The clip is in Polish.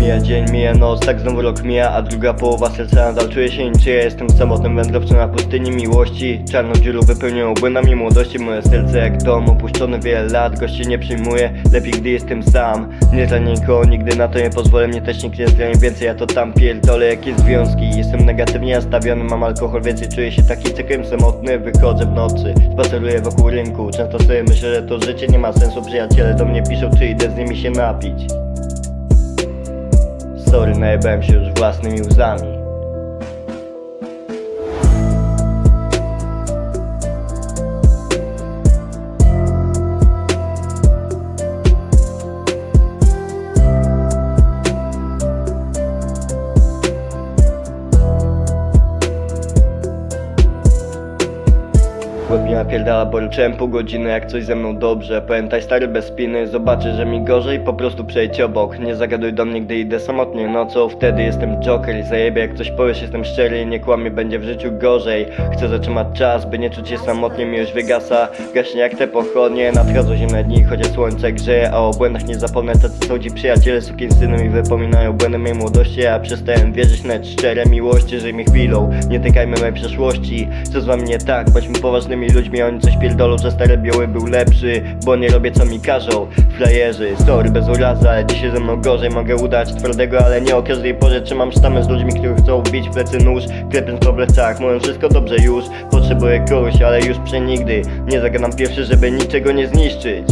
Mija dzień, mija noc, tak znowu rok mija, a druga połowa serca nadal czuje się niczyja. Jestem samotnym wędrowcem na pustyni miłości. Czarną dziurą wypełnią błędami młodości. Moje serce jak dom opuszczony wiele lat Gości nie przyjmuje, lepiej gdy jestem sam. Nie zranię nikogo, nigdy na to nie pozwolę. Mnie też nikt nie zrani więcej, ja to tam pierdolę. Jakie związki, jestem negatywnie nastawiony Mam alkohol, więcej czuję się taki cyklem samotny. Wychodzę w nocy, spaceruję wokół rynku. Często sobie myślę, że to życie nie ma sensu. Przyjaciele do mnie piszą, czy idę z nimi się napić Sorry, najebałem się już własnymi łzami Łeb mi napierdala, bo pół godziny jak coś ze mną dobrze. Pamiętaj stary bez spiny, zobaczysz, że mi gorzej. Po prostu przejdź obok, nie zagaduj do mnie, gdy idę samotnie. Nocą wtedy jestem joker i zajebie Jak coś powiesz, jestem szczery, nie kłamie, będzie w życiu gorzej. Chcę zatrzymać czas, by nie czuć się samotnie Mi już wygasa, gaśnie jak te pochodnie Nadchodzą zimne dni, chociaż słońce grzeje A o błędach nie zapomnę, tacy są ci przyjaciele Sukinsyny mi wypominają błędy mojej młodości Ja przestałem wierzyć nawet szczere miłości Żyj mi chwilą, nie tykajmy mojej przeszłości Co z wami nie tak, bądźmy poważnymi ludźmi Oni coś pierdolą, że stary biały był lepszy Bo nie robię co mi każą. Frajerzy, sorry bez urazy Ale dzisiaj ze mną gorzej, mogę udać twardego Ale nie o każdej porze trzymam sztamę z ludźmi Którzy chcą wbić w plecy nóż Klepiąc po plecach, mówią wszystko dobrze już Potrzebuję kogoś, ale już przenigdy. Nie zagadam pierwszy, żeby niczego nie zniszczyć